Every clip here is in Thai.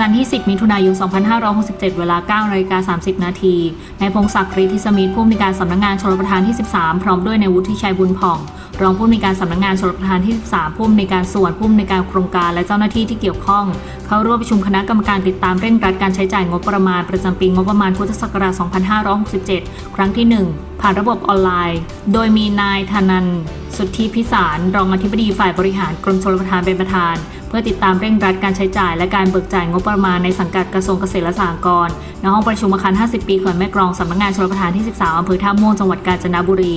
จันทร์ที่ 10 มิถุนายน 2567 เวลา9นาฬิกา30 นาทีนายพงศักดิ์ฤทธิสมิทธิ์ผู้อำนวยการสำนักงงานชลประทานที่ 13 พร้อมด้วยนายวุฒิชัยบุญผ่อง รองผู้อำนวยการสำนักงานชลประทานที่ 13 ผู้อำนวยการส่วนผู้อำนวยการโครงการและเจ้าหน้าที่ที่เกี่ยวข้อง เข้าร่วมประชุมคณะกรรมการติดตามเร่งรัดการใช้จ่ายงบประมาณประจำปีงบประมาณพุทธศักราช 2567 ครั้งที่ 1ผ่านระบบออนไลน์ โดยมีนายธนัน สุทธิพิสาร รองอธิบดีฝ่ายบริหารกรมชลประทานเป็นประธาน เพื่อติดตามเร่งรัดการใช้จ่ายและการเบิกจ่ายงบประมาณในสังกัดกระทรวงเกษตรและสหกรณ์ณห้องประชุมอาคาร 50 ปีเขื่อนแม่กลองสำนักงานชลประทานที่ 13อำเภอท่าม่วงจังหวัดกาญจนบุรี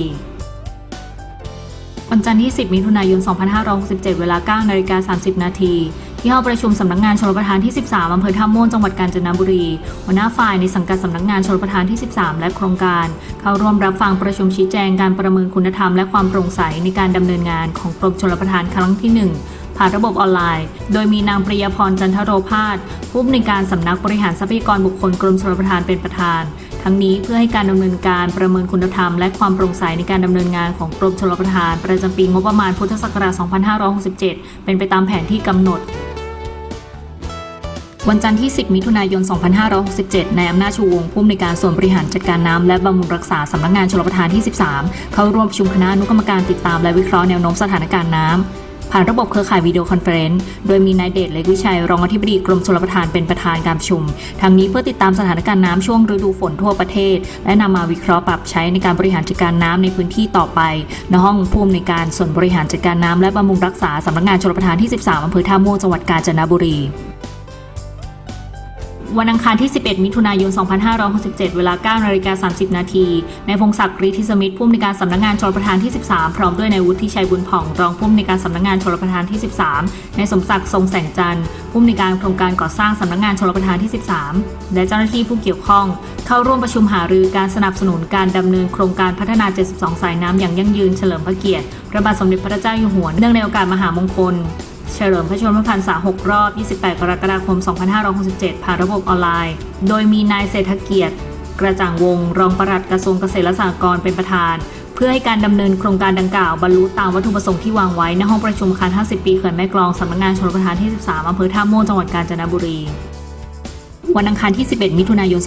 วันจันทร์ที่ 10 มิถุนายน 2567 เวลา9นาฬิกา30 นาทีที่ห้องประชุมสำนักงานชลประทานที่ 13อำเภอท่าม่วงจังหวัดกาญจนบุรีหัวหน้าฝ่ายในสังกัดสำนักงานชลประทานที่ 13 และโครงการ เข้าร่วมรับฟังประชุมชี้แจงการประเมินคุณธรรมและความโปร่งใสในการดำเนินงานของกรมชลประทานครั้งที่ 1 ผ่านระบบออนไลน์ โดยมีนางปริยพรจันทโรพาสผู้อำนวยการสำนักบริหารทรัพยากรบุคคลกรมชลประทานเป็นประธาน ทั้งนี้เพื่อให้การดำเนินการประเมินคุณธรรม และความโปร่งใสในการดำเนินงานของกรมชลประทาน ประจำปีงบประมาณพุทธศักราช 2567 เป็นไปตามแผนที่กำหนดวันจันทร์ที่ 10 มิถุนายน 2567 นายอำนาจชูวงผู้อำนวยการส่วนบริหารจัดการน้ำและบำรุงรักษาสำนักงานชลประทานที่ 13 เข้าร่วมประชุมคณะอนุกรรมการติดตามและวิเคราะห์แนวโน้มสถานการณ์น้ำ ผ่านระบบเครือข่ายวิดีโอคอนเฟรนซ์โดยมีนายเดชเล็กวิชัย รองอธิบดีกรมชลประทานเป็นประธานการประชุม ทั้งนี้เพื่อติดตามสถานการณ์น้ำช่วงฤดูฝนทั่วประเทศ และนำมาวิเคราะห์ปรับใช้ในการบริหารจัดการน้ำในพื้นที่ต่อไปณห้องผู้อำนวยการส่วนบริหารจัดการน้ำและบำรุงรักษาสำนักงานชลประทานที่ 13อำเภอท่าม่วงจังหวัดกาญจนบุรี วันอังคารที่ 11 มิถุนายน 2567 เวลา9นาฬิกา 30 นาทีนายพงศักดิ์ฤทธิสมิทธิ์ผู้อำนวยการสำนักงานชลประทานที่ 13 พร้อมด้วยนายวุฒิชัยบุญผ่องรองผู้อำนวยการสำนักงานชลประทานที่ 13นายสมศักดิ์ทรงแสงจันทร์ผู้อำนวยการโครงการก่อสร้างสำนักงานชลประทานที่ 13 และเจ้าหน้าที่ผู้เกี่ยวข้อง เข้าร่วมประชุมหารือการสนับสนุนการดำเนินโครงการพัฒนา 72 สายน้ำอย่างยั่งยืนเฉลิมพระเกียรติพระบาทสมเด็จพระเจ้าอยู่หัวเนื่องในโอกาสมหามงคล เฉลิมพระชนมพรรษา 6 รอบ 28 กรกฎาคม 2567 ผ่านระบบออนไลน์ โดยมีนายเศรษฐเกียรติกระจ่างวง รองปลัดกระทรวงเกษตรและสหกรณ์เป็นประธาน เพื่อให้การดำเนินโครงการดังกล่าวบรรลุตามวัตถุประสงค์ที่วางไว้ในห้องประชุมอาคาร 50 ปีเขื่อนแม่กลองสำนักงานชลประทานที่ 13อำเภอท่าม่วงจังหวัดกาญจนบุรีวันอังคารที่ 11 มิถุนายน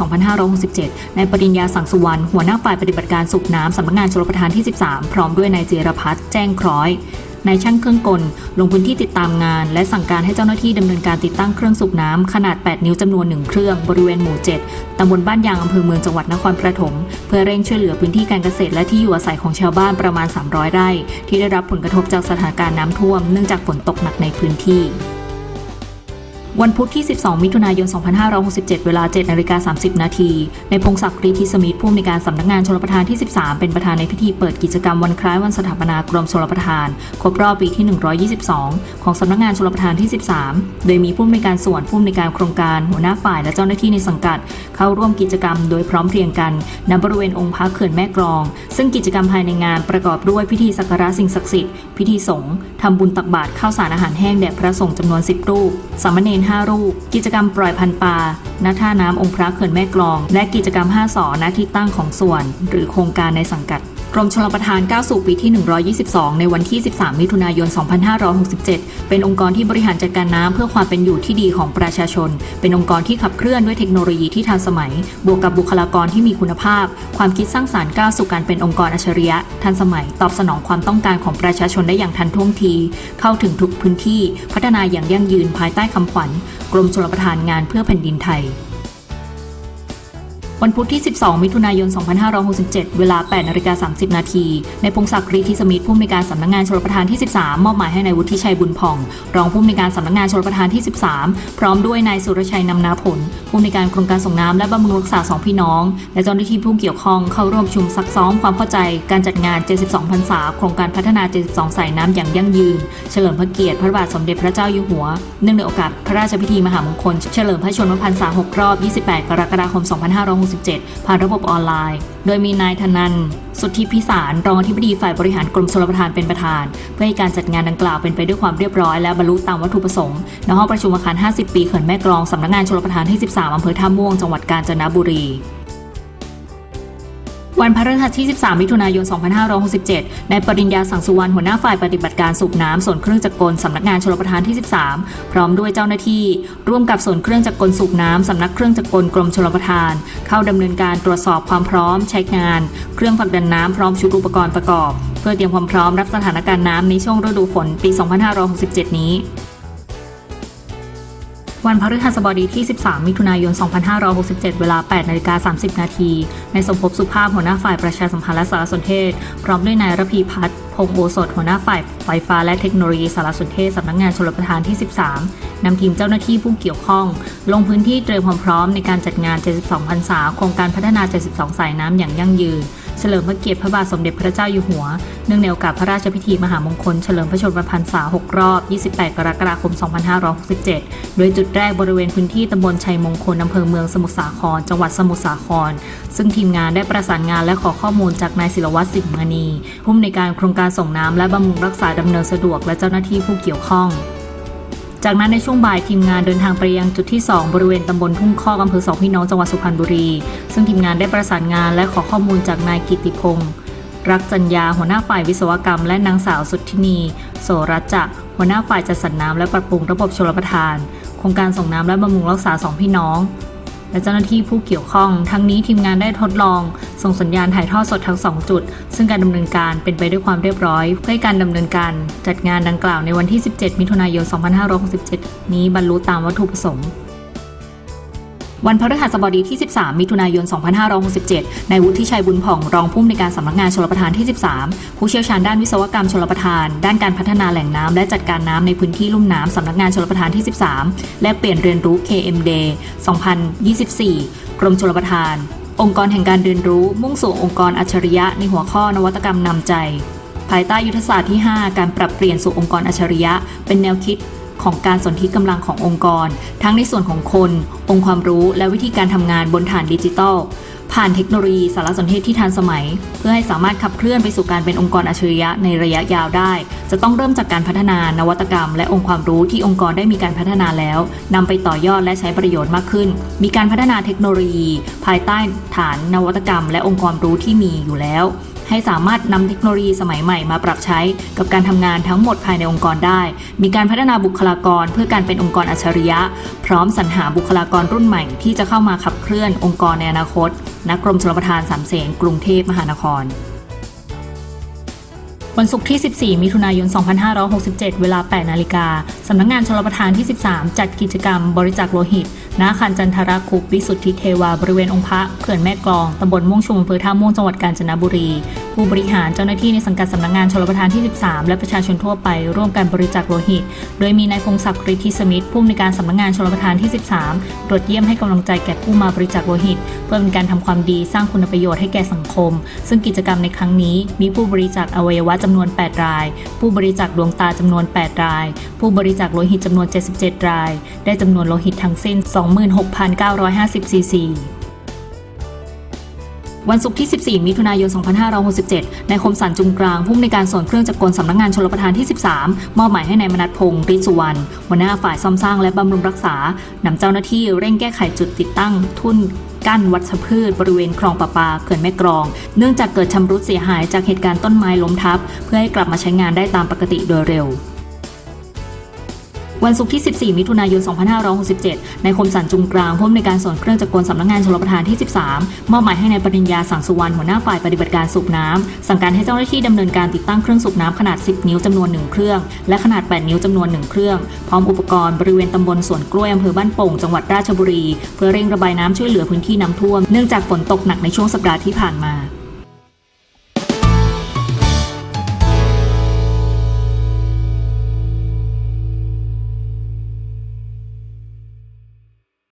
2567 นายปริญญาสังสุวรรณ หัวหน้าฝ่ายปฏิบัติการสูบน้ำสำนักงานชลประทานที่ 13 พร้อมด้วยนายเจรพัฒน์แจ้งคล้อย นายช่างเครื่องกล ลงพื้นที่ติดตามงาน และสั่งการให้เจ้าหน้าที่ดำเนินการติดตั้งเครื่องสูบน้ำขนาด 8 นิ้วจำนวน1เครื่องบริเวณหมู่ 7ตำบลบ้านยางอำเภอเมืองจังหวัดนครปฐมเพื่อเร่งช่วยเหลือพื้นที่การเกษตรและที่อยู่อาศัยของชาวบ้านประมาณ 300 ไร่ ที่ได้รับผลกระทบจากสถานการณ์น้ำท่วมเนื่องจากฝนตกหนักในพื้นที่ วันพุธที่ 12 มิถุนายน 2567 เวลา 7นาฬิกา30 นาที ในพงศักดิ์ฤทธิสมิทธิ์ผู้อำนวยการสำนักงานชลประทานที่ 13 เป็นประธานในพิธีเปิดกิจกรรมวันคล้ายวันสถาปนากรมชลประทาน ครบรอบปีที่ 122 ของสำนักงานชลประทานที่ 13 โดยมีผู้อำนวยการส่วนผู้อำนวยการโครงการ หัวหน้าฝ่ายและเจ้าหน้าที่ในสังกัด เข้าร่วมกิจกรรมโดยพร้อมเพรียงกันณบริเวณองค์พระเขื่อนแม่กลอง ซึ่งกิจกรรมภายในงานประกอบด้วยพิธีสักการะสิ่งศักดิ์สิทธิ์พิธีสงฆ์ทำบุญตักบาตรข้าวสารอาหารแห้งแด่พระสงฆ์จำนวน 10 รูปสามเณร5 รูป กิจกรรมปล่อยพันปลา ณ ท่าน้ำองค์พระเขื่อนแม่กลอง และกิจกรรม 5สอณที่ตั้งของส่วน หรือโครงการในสังกัด กรมชลประทานก้าวสู่ปีที่ 122 ในวันที่ 13 มิถุนายน 2567 เป็นองค์กรที่บริหารจัดการน้ำเพื่อความเป็นอยู่ที่ดีของประชาชน เป็นองค์กรที่ขับเคลื่อนด้วยเทคโนโลยีที่ทันสมัย บวกกับบุคลากรที่มีคุณภาพ ความคิดสร้างสารรค์ก้าวสู่การเป็นองค์กรอัจฉริยะ ทันสมัย ตอบสนองความต้องการของประชาชนได้อย่างทันท่วงที เข้าถึงทุกพื้นที่ พัฒนาอย่างยั่งยืนภายใต้คำขวัญ กรมชลประทานงานเพื่อแผ่นดินไทย วันพุธที่ 12 มิถุนายน 2567 เวลา 8นาฬิกา30 นาที ในพงศักดิ์ฤทธิสมิทธิ์ผู้อำนวยการสำนักงานชลประทานที่ 13 มอบหมายให้นายวุฒิชัยบุญผ่อง รองผู้อำนวยการสำนักงานชลประทานที่ 13 พร้อมด้วยนายสุรชัยนำนาผล ผู้อำนวยการโครงการส่งน้ำและบำรุงรักษาสองพี่น้อง และเจ้าหน้าที่ผู้เกี่ยวข้องเข้าร่วมชุมซักซ้อมความเข้าใจ การจัดงาน 72พรรษาโครงการพัฒนา 72 สายน้ำอย่างยั่งยืน เฉลิมพระเกียรติพระบาทสมเด็จพระเจ้าอยู่หัว เนื่องในโอกาสพระราชพิธีมหามงคล เฉลิมพระชนมพรรษา 6 รอบ 28 กรกฎาคม2567ผ่านระบบออนไลน์ โดยมีนายธนัน สุทธิพิสาร รองอธิบดีฝ่ายบริหารกรมชลประทานเป็นประธาน เพื่อให้การจัดงานดังกล่าวเป็นไปด้วยความเรียบร้อยและบรรลุตามวัตถุประสงค์ณห้องประชุมอาคาร 50 ปีเขื่อนแม่กลองสำนักงานชลประทานที่ 13อำเภอท่าม่วงจังหวัดกาญจนบุรี วันพฤหัสที่ 13 มิถุนายน 2567ในายปริญญาสังสุวรรณหัวหน้าฝ่ายปฏิบัติการสูบน้ำส่วนเครื่องจักรกลสำนักงานชลประทานที่ 13 พร้อมด้วยเจ้าหน้าที่ ร่วมกับส่วนเครื่องจักรกลสูบน้ำสำนักเครื่องจักรกลกรมชลประทาน เข้าดำเนินการตรวจสอบความพร้อมใช้งาน เครื่องผลักดันน้ำพร้อมชุดอุปกรณ์ประกอบ เพื่อเตรียมความพร้อมรับสถานการณ์น้ำในช่วงฤดูฝนปี 2567 นี้ วันพฤหัสบดีที่ 13 มิถุนายน 2567 เวลา 8นาฬิกา30 นาทีในสมภพสุภาพหัวหน้าฝ่ายประชาสัมพันธ์และสารสนเทศ พร้อมด้วยนายรพีพัฒน์พงโอสถหัวหน้าฝ่ายไฟฟ้าและเทคโนโลยีสารสนเทศสำนักงานชลประทานที่ 13 นำทีมเจ้าหน้าที่ผู้เกี่ยวข้อง ลงพื้นที่เตรียมความพร้อมในการจัดงาน 72พรรษาโครงการพัฒนา 72 สายน้ำอย่างยั่งยืน เฉลิมพระเกียรติพระบาทสมเด็จพระเจ้าอยู่หัว เนื่องในโอกาสพระราชพิธีมหามงคลเฉลิมพระชนมพรรษา 6 รอบ 28 กรกฎาคม 2567 โดยจุดแรกบริเวณพื้นที่ตำบลชัยมงคลอำเภอเมืองสมุทรสาคร จังหวัดสมุทรสาคร ซึ่งทีมงานได้ประสานงานและขอข้อมูลจากนายศิลวัตรสิงห์มณีผู้อำนวยการโครงการส่งน้ำและบำรุงรักษาดำเนินสะดวกและเจ้าหน้าที่ผู้เกี่ยวข้อง จากนั้นในช่วงบ่ายทีมงานเดินทางไปยังจุดที่ 2 บริเวณตำบลทุ่งคอกอำเภอสองพี่น้องจังหวัดสุพรรณบุรี ซึ่งทีมงานได้ประสานงานและขอข้อมูลจากนายกิติพงศ์รักจัญญาหัวหน้าฝ่ายวิศวกรรม และนางสาวสุทธินี โสรัจจะ หัวหน้าฝ่ายจัดสรรน้ำและปรับปรุงระบบชลประทาน โครงการส่งน้ำและบำรุงรักษาสองพี่น้อง และเจ้าหน้าที่ผู้เกี่ยวข้อง ทั้งนี้ทีมงานได้ทดลอง ส่งสัญญาณถ่ายทอดสดทั้ง 2 จุด ซึ่งการดำเนินการเป็นไปด้วยความเรียบร้อย เพื่อการดำเนินการ จัดงานดังกล่าวในวันที่ 17 มิถุนายน 2567 นี้บรรลุตามวัตถุประสงค์วันพฤหัสบดีที่ 13 มิถุนายน 2567นายวุฒิชัยบุญผ่อง รองผู้อำนวยการสำนักงานชลประทานที่ 13 ผู้เชี่ยวชาญด้านวิศวกรรมชลประทาน ด้านการพัฒนาแหล่งน้ำและจัดการน้ำในพื้นที่ลุ่มน้ำสำนักงานชลประทานที่ 13 และเปลี่ยนเรียนรู้ KMD 2024 กรมชลประทาน องค์กรแห่งการเรียนรู้มุ่งสู่องค์กรอัจฉริยะในหัวข้อนวัตกรรมนำใจ ภายใต้ยุทธศาสตร์ที่ 5 การปรับเปลี่ยนสู่องค์กรอัจฉริยะ เป็นแนวคิดของการสนธิกำลังขององค์กร ทั้งในส่วนของคน องค์ความรู้และวิธีการทำงานบนฐานดิจิทัล ผ่านเทคโนโลยีสารสนเทศที่ทันสมัย เพื่อให้สามารถขับเคลื่อนไปสู่การเป็นองค์กรอัจฉริยะในระยะยาวได้ จะต้องเริ่มจากการพัฒนานวัตกรรม และองค์ความรู้ที่องค์กรได้มีการพัฒนาแล้วนำไปต่อยอดและใช้ประโยชน์มากขึ้น มีการพัฒนาเทคโนโลยี ภายใต้ฐานนวัตกรรม และองค์ความรู้ที่มีอยู่แล้ว ให้สามารถนำเทคโนโลยีสมัยใหม่มาปรับใช้กับการทำงานทั้งหมดภายในองค์กรได้ มีการพัฒนาบุคลากรเพื่อการเป็นองค์กรอัจฉริยะ พร้อมสรรหาบุคลากรรุ่นใหม่ ที่จะเข้ามาขับเคลื่อนองค์กรในอนาคต นักรมชลประทานสามเสนกรุงเทพมหานคร วันศุกร์ที่ 14 มิถุนายน 2567 เวลา 8 นาฬิกา สำนักงานชลประทานที่ 13 จัดกิจกรรมบริจาคโลหิตณอาคารจันทราคุปวิสุทธิเทวา บริเวณองค์พระเขื่อนแม่กลอง ตำบลม่วงชุมอำเภอท่าม่วงจังหวัดกาญจนบุรี ผู้บริหารเจ้าหน้าที่ในสังกัดสำนักงานชลประทานที่ 13 และประชาชนทั่วไปร่วมกันบริจาคโลหิต โดยมีนายพงศักดิ์ฤทธิสมิทธิ์ผู้อำนวยการสำนักงานชลประทานที่ 13 ตรวจเยี่ยมให้กำลังใจแก่ผู้มาบริจาคโลหิต เพื่อเป็นการทำความดีสร้างคุณประโยชน์ให้แก่สังคม ซึ่งกิจกรรมในครั้งนี้มีผู้บริจาคอวัยวะจำนวน 8 ราย ผู้บริจาคดวงตาจำนวน 8 ราย ผู้บริจาคโลหิตจำนวน 77 ราย ได้จำนวนโลหิตทั้งสิ้น 26,950ซีซีวันศุกร์ที่ 14 มิถุนายน 2567 นายคมสันจุงกลาง ผู้อำนวยการส่วนเครื่องจักรกลสำนักงานชลประทานที่ 13 มอบหมายให้นายมนัทพงศ์ฤทธิสุวรรณหัวหน้าฝ่ายซ่อมสร้างและบำรุงรักษา นำเจ้าหน้าที่เร่งแก้ไขจุดติดตั้ง ทุ่น กั้นวัชพืชบริเวณคลองประปาเขื่อนแม่กรอง เนื่องจากเกิดชำรุดเสียหายจากเหตุการณ์ต้นไม้ล้มทับ เพื่อให้กลับมาใช้งานได้ตามปกติโดยเร็ว วันศุกร์ที่ 14 มิถุนายน 2567 นายคมสันจุงกลางผู้อำนวยการส่วนเครื่องจักรกลสำนักงานชลประทานที่ 13 มอบหมายให้นายปริญญาสังสุวรรณหัวหน้าฝ่ายปฏิบัติการสูบน้ำสั่งการให้เจ้าหน้าที่ดำเนินการติดตั้งเครื่องสูบน้ำขนาด 10 นิ้วจำนวน 1 เครื่อง และขนาด 8 นิ้วจำนวน 1 เครื่อง พร้อมอุปกรณ์บริเวณตำบลสวนกล้วยอำเภอบ้านโป่งจังหวัดราชบุรี เพื่อเร่งระบายน้ำช่วยเหลือพื้นที่น้ำท่วมเนื่องจากฝนตกหนักในช่วงสัปดาห์ที่ผ่านมา